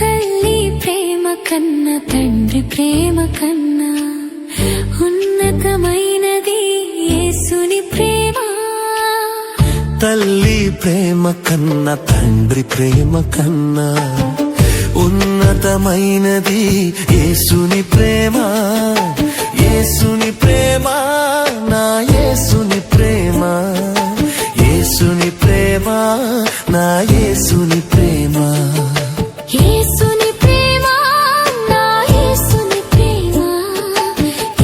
తల్లి ప్రేమ కన్నా తండ్రి ప్రేమ కన్నా ఉన్నతమైనది యేసుని ప్రేమ. తల్లి ప్రేమ కన్నా తండ్రి ప్రేమ కన్నా ఉన్నతమైనది యేసుని ప్రేమ యేసుని ప్రేమ నా యేసుని ప్రేమ యేసుని ప్రేమ నా యేసుని ప్రేమ. యేసుని ప్రేమ నా యేసుని ప్రేమ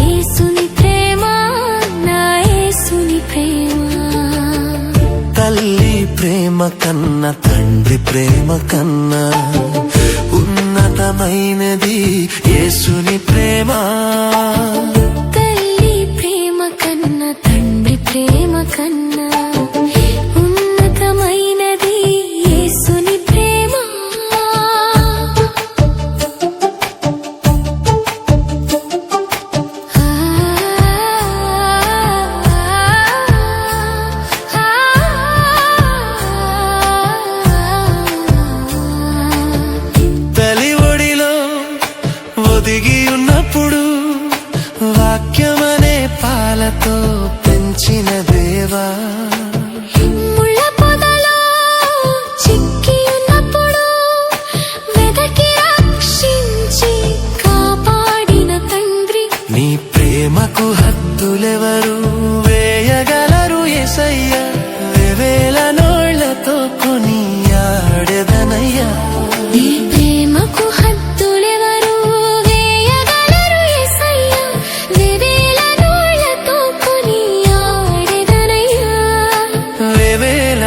యేసుని ప్రేమ నా యేసుని ప్రేమ. తల్లి ప్రేమ కన్నా తండ్రి ప్రేమ కన్నా ఉన్నతమైనది యేసుని ప్రేమ. తల్లి ప్రేమ కన్నా తండ్రి ప్రేమ కన్నా ఒదిగి ఉన్నప్పుడు వాక్యమనే పాలతో పెంచిన దేవా.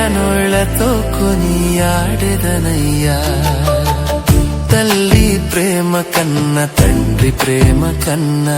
వేవేల నోళ్ళతో తల్లి ప్రేమ కన్నా తండ్రి ప్రేమ కన్నా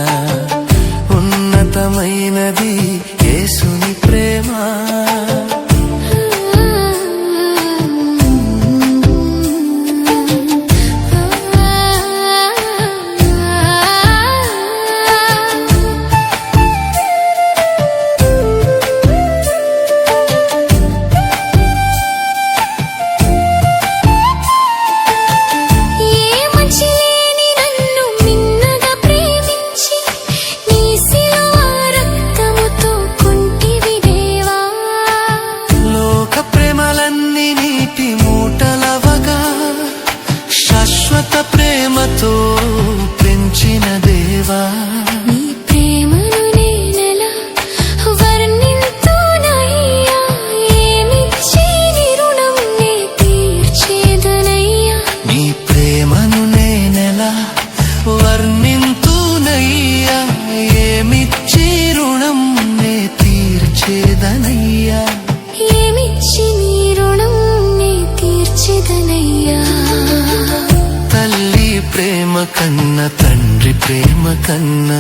até prematuro ప్రేమ కన్నా తండ్రి ప్రేమ కన్నా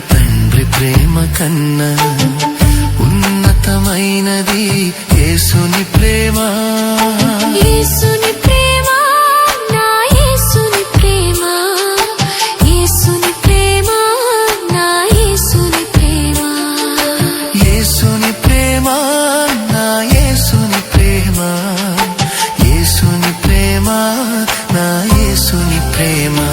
తండ్రి ప్రేమ కన్నా ఉన్నతమైనది యేసుని ప్రేమ. యేసుని ప్రేమ నా యేసుని ప్రేమ. యేసుని ప్రేమ నా యేసుని ప్రేమ. యేసుని ప్రేమ నా యేసుని ప్రేమ. యేసుని ప్రేమ నా యేసుని ప్రేమ.